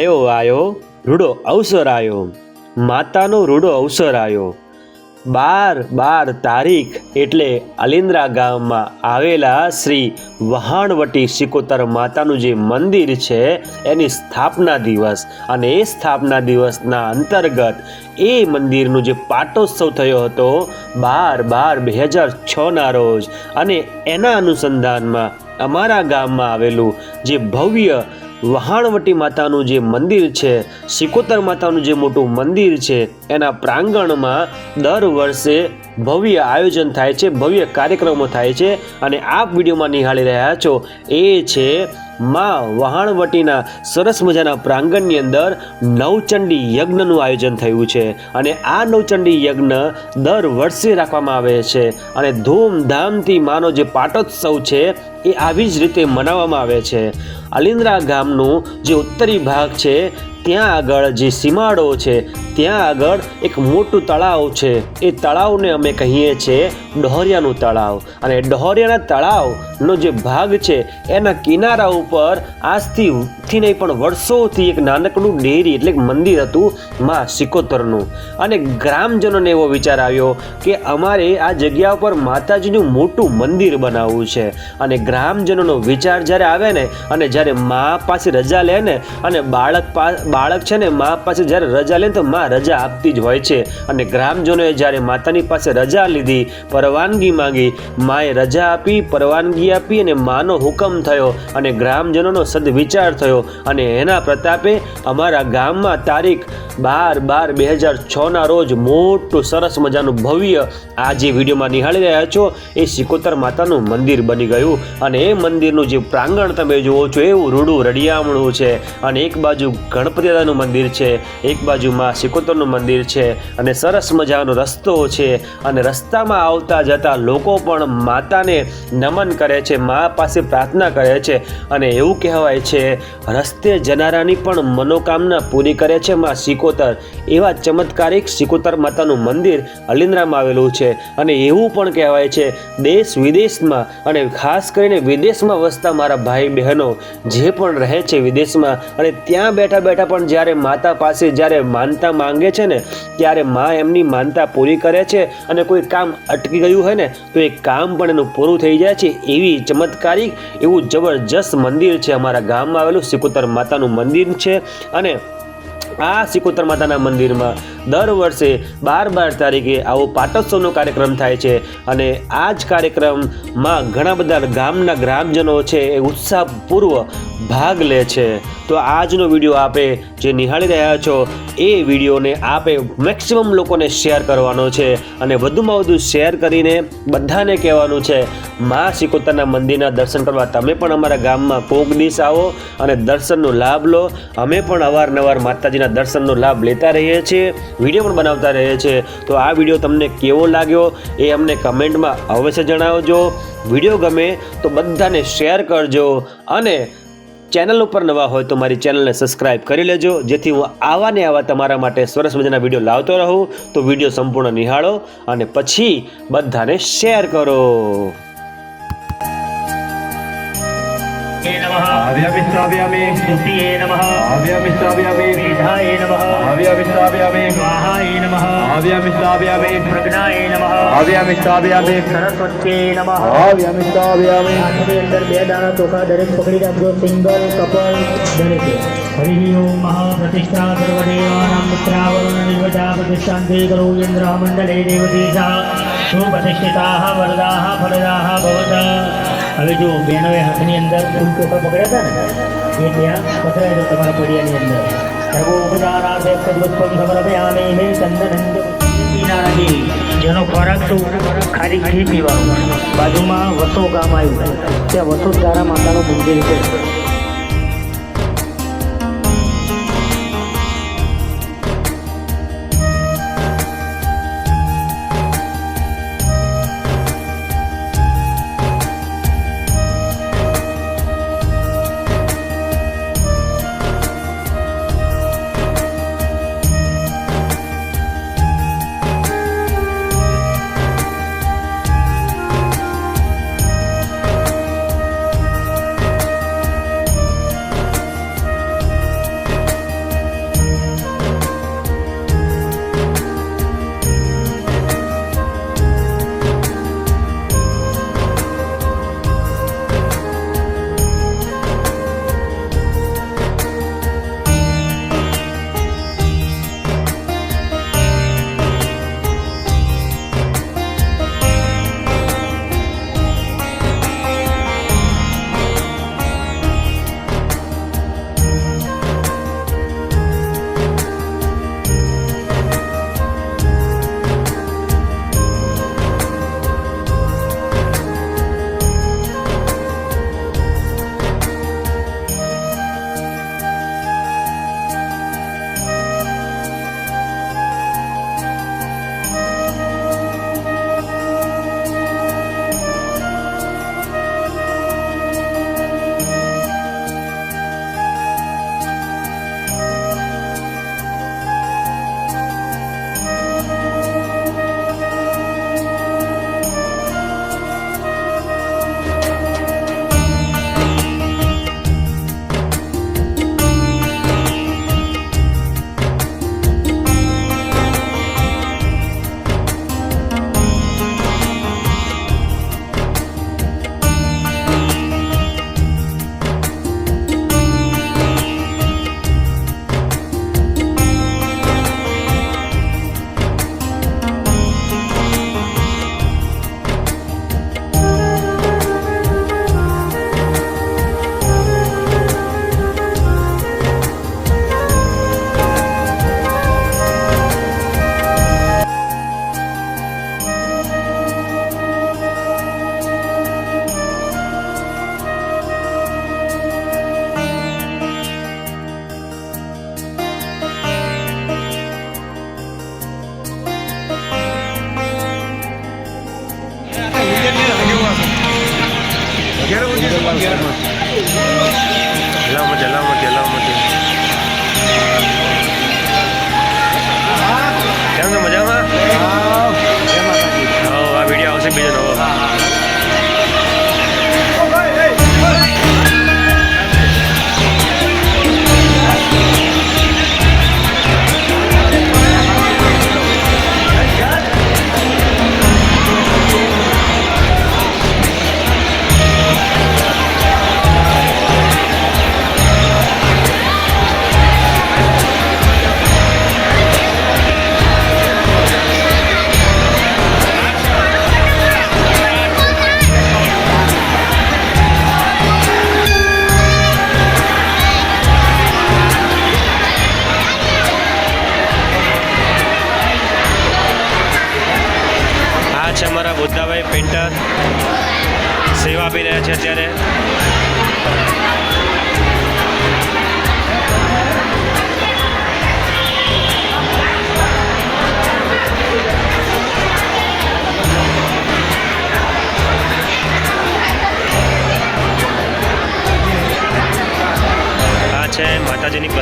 આયો આયો, રૂડો અવસર આયો. માતાનો રૂડો અવસર આયો. બાર બાર તારીખ એટલે અલિન્દ્રા ગામમાં આવેલા શ્રી વહાણવટી સિકોતર માતાનું જે મંદિર છે, એની સ્થાપના દિવસ. અને એ સ્થાપના દિવસના અંતર્ગત એ મંદિરનું જે પાટોત્સવ થયો હતો, બાર બાર બે હજાર છના રોજ. અને એના અનુસંધાનમાં અમારા ગામમાં આવેલું જે ભવ્ય વહાણવટી માતાનું જે મંદિર છે, સિકોતર માતાનું જે મોટું મંદિર છે, એના પ્રાંગણમાં દર વર્ષે ભવ્ય આયોજન થાય છે, ભવ્ય કાર્યક્રમો થાય છે અને આપ વિડીયોમાં નિહાળી રહ્યા છો એ છે માં વહાણવટીના સરસ મજાના પ્રાંગણની અંદર નવચંડી યજ્ઞનું આયોજન થયું છે. અને આ નવચંડી યજ્ઞ દર વર્ષે રાખવામાં આવે છે. અને ધૂમધામથી માનો જે પાટોત્સવ છે, એ આવી જ રીતે મનાવવામાં આવે છે. અલિન્દ્રા ગામનું જે ઉત્તરી ભાગ છે ત્યાં આગળ જે સીમાડો છે, ત્યાં આગળ એક મોટું તળાવ છે. એ તળાવને અમે કહીએ છીએ ડહોરિયાનું તળાવ. અને ડહોરિયાના તળાવનો જે ભાગ છે, એના કિનારા ઉપર આજથી થી નહીં પણ વર્ષોથી એક નાનકડું ડેરી એટલે મંદિર હતું માં સિકોતરનું. અને ગ્રામજનોને એવો વિચાર આવ્યો કે અમારે આ જગ્યા ઉપર માતાજીનું મોટું મંદિર બનાવવું છે. અને ગ્રામજનોનો વિચાર જ્યારે આવે ને, અને જ્યારે મા પાસે રજા લે ને, અને બાળક બાળક છે ને મા પાસે જ્યારે રજા લે તો મા રજા આપતી જ હોય છે. અને ગ્રામજનોએ જ્યારે માતાની પાસે રજા લીધી, પરવાનગી માંગી, માએ રજા આપી, પરવાનગી આપી અને માનો હુકમ થયો અને ગ્રામજનોનો સદવિચાર થયો. અને એના પ્રતાપે અમારા ગામમાં તારીખ બાર બાર બે હજાર છના રોજ મોટું સરસ મજાનું ભવ્ય આ જે વિડીયોમાં નિહાળી રહ્યા છો. એ સિકોતર માતાનું મંદિર બની ગયું. અને એ મંદિરનું જે પ્રાંગણ તમે જુઓ છો, એવું રૂડું રડિયામણું છે. અને એક બાજુ ગણપતિ દાદાનું મંદિર છે, એક બાજુમાં શિકોતરનું મંદિર છે અને સરસ મજાનો રસ્તો છે અને રસ્તામાં આવતા જતા લોકો પણ માતાને નમન કરે છે, મા પાસે પ્રાર્થના કરે છે અને એવું કહેવાય છે, રસ્તે જનારાની પણ મનોકામના પૂરી કરે છે માં સિકોતર. એવા ચમત્કારિક સિકોતર માતાનું મંદિર અલિન્દ્રામાં આવેલું છે અને એવું પણ કહેવાય છે, દેશ વિદેશમાં અને ખાસ કરીને વિદેશમાં વસતા મારા ભાઈ બહેનો જે પણ રહે છે વિદેશમાં અને ત્યાં બેઠા બેઠા પણ જ્યારે માતા પાસે જ્યારે માનતા માંગે છે ને, ત્યારે મા એમની માનતા પૂરી કરે છે અને કોઈ કામ અટકી ગયું હોય ને, તો એ કામ પણ એનું પૂરું થઈ જાય છે એવી ચમત્કારિક, એવું જબરજસ્ત મંદિર છે અમારા ગામમાં આવેલું સિકોતર માતાનું મંદિર છે. અને આ સિકોતર માતાના મંદિરમાં દર વર્ષે બાર બાર તારીખે આવો પાટોત્સવનો કાર્યક્રમ થાય છે અને આ જ કાર્યક્રમમાં ઘણા બધા ગામના ગ્રામજનો છે એ ઉત્સાહપૂર્વ ભાગ લે છે. તો આજનો વીડિયો આપે જે નિહાળી રહ્યા છો એ વિડીયોને આપે મેક્સિમમ લોકોને શેર કરવાનો છે અને વધુમાં વધુ શેર કરીને બધાને કહેવાનું છે, મા સિકોતરના મંદિરના દર્શન કરવા તમે પણ અમારા ગામમાં કોક દિવસ આવો અને દર્શનનો લાભ લો. અમે પણ અવારનવાર માતાજીના દર્શનનો લાભ લેતા રહીએ છીએ, વીડિયો પણ બનાવતા રહીએ છીએ. તો આ વીડિયો તમને કેવો લાગ્યો એ અમને કમેન્ટમાં અવશ્ય જણાવજો. વીડિયો ગમે તો બધાને શેર કરજો અને ચેનલ ઉપર નવા હોય તો મારી ચેનલને સબસ્ક્રાઇબ કરી લેજો. જેથી હું આવા ને આવા તમારા માટે સરસ મજાના વીડિયો લાવતો રહું. તો વીડિયો સંપૂર્ણ નિહાળો અને પછી બધાને શેર કરો. ये नमः आव्यामिश्राव्यामि स्तुतिये नमः आव्यामिश्राव्यामि मेधाय नमः आव्यामिश्राव्यामि स्वाहाय नमः आव्यामिश्राव्यामि प्रज्ञाय नमः आव्यामिश्राव्यामि સરસ્વત્યે નમઃ आव्यामिश्राव्यामि હાથની અંદર બે દાણા ચોખા દરેક પકડી રાખજો સિંગલ કપલ દરેક હરિ ઓમ મહાપ્રતિષ્ઠા સર્વદેવાનાં મિત્રાવરુણ નિર્વજા પ્રતિષ્ઠાંતે કરો ઇન્દ્ર મંડલે દેવતીસા સુપ્રતિષ્ઠિતાઃ વરદાઃ ફલદાઃ ભવતા હવે જો બહેનોએ હાથની અંદર ફૂલ ચોખા પકડ્યા હતા ને, એ ત્યાં પથરાય તો તમારા પડિયાની અંદર. જેનો ખોરાક શું ખાલી ઘી પીવાનું. બાજુમાં વસો ગામ આવ્યું. ત્યાં વસો તારા માતાનું મંદિર છે.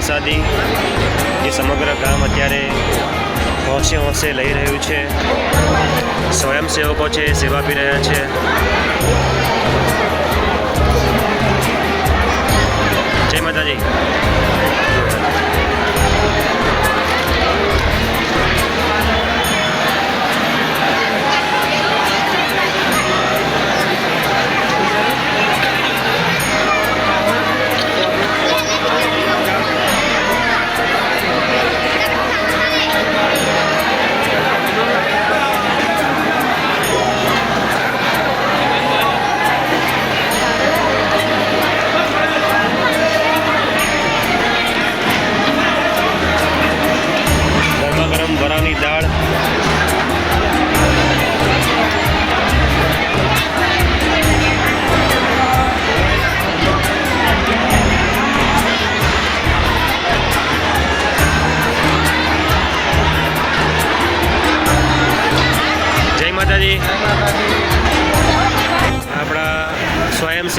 પ્રસાદી જે સમગ્ર ગામ અત્યારે હોંશે હોંશે લઈ રહ્યું છે. સ્વયંસેવકો છે, સેવા આપી રહ્યા છે. જય માતાજી.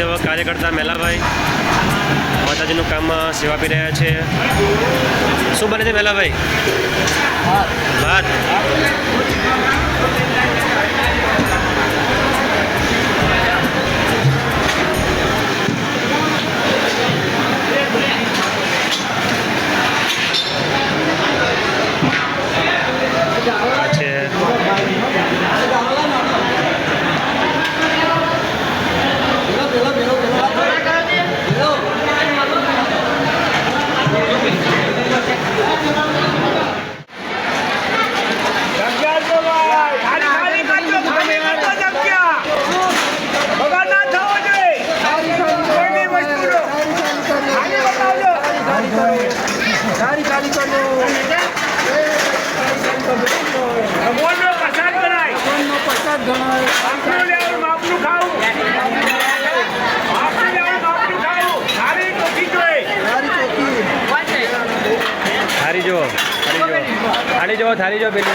સ્વયંસેવક કાર્યકર્તા મેલાભાઈ માતાજીનું કામમાં સેવા આપી રહ્યા છે. શું બને છે મેલાભાઈ? ભાત. થારી જો થારી જો પેલી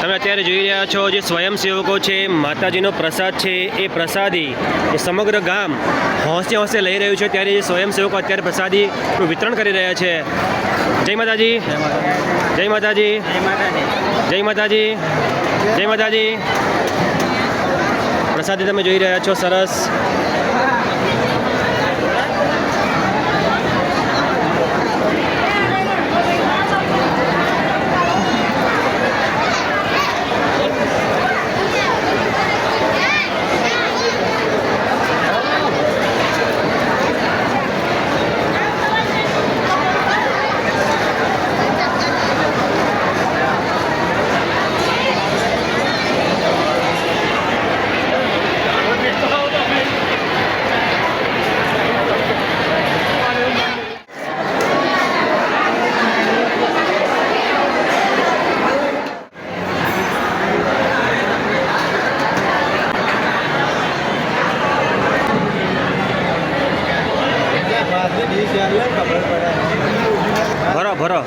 તમે અત્યારે જોઈ રહ્યા છો જે સ્વયંસેવકો છે માતાજીનો પ્રસાદ છે એ પ્રસાદી એ સમગ્ર ગામ હોંશે હોંશે લઈ રહ્યું છે. ત્યારે જે સ્વયંસેવકો અત્યારે પ્રસાદીનું વિતરણ કરી રહ્યા છે. જય માતાજી. જય માતાજી. જય માતાજી. જય માતાજી. પ્રસાદી તમે જોઈ રહ્યા છો સરસ. bora.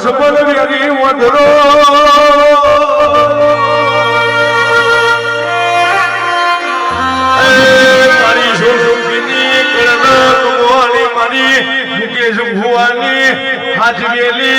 સબલ વેરી વધરો મારી. સોસુકીની કળના કુવાળી મારી ભુવાની હાથ ગેલી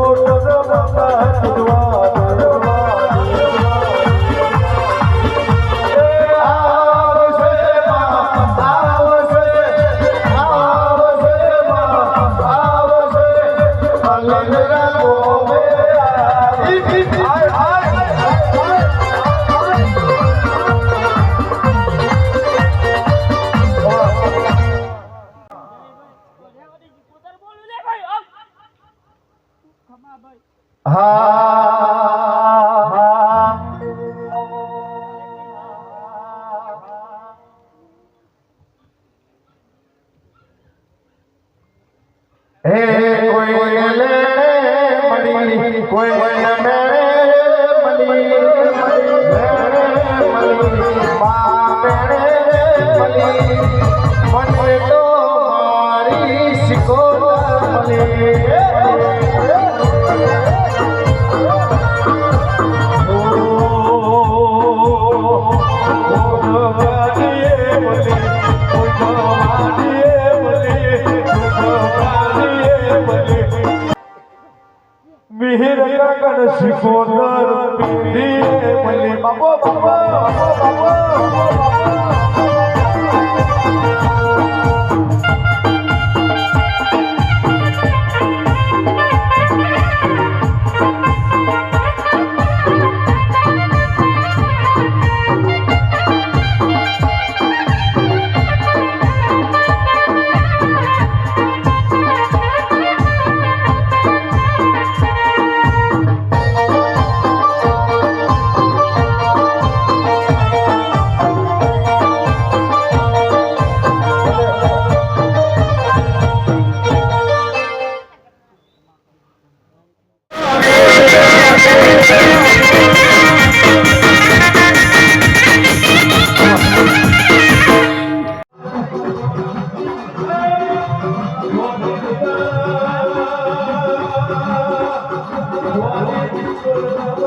ن س کو تر پي ني پلي ما بو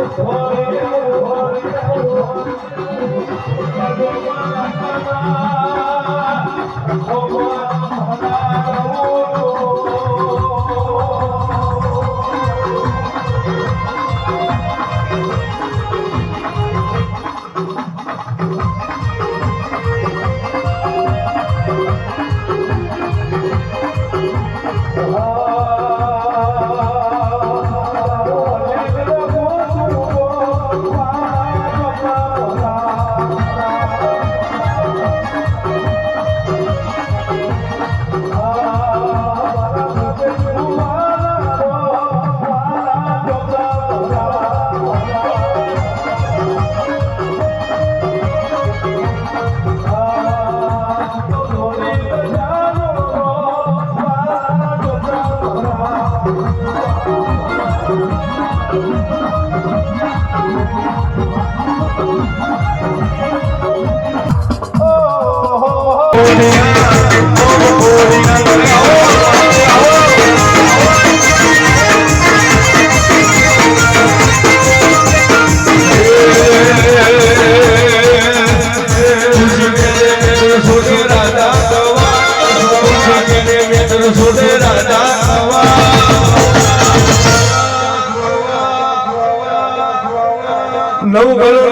Oh, Vamos, vamos.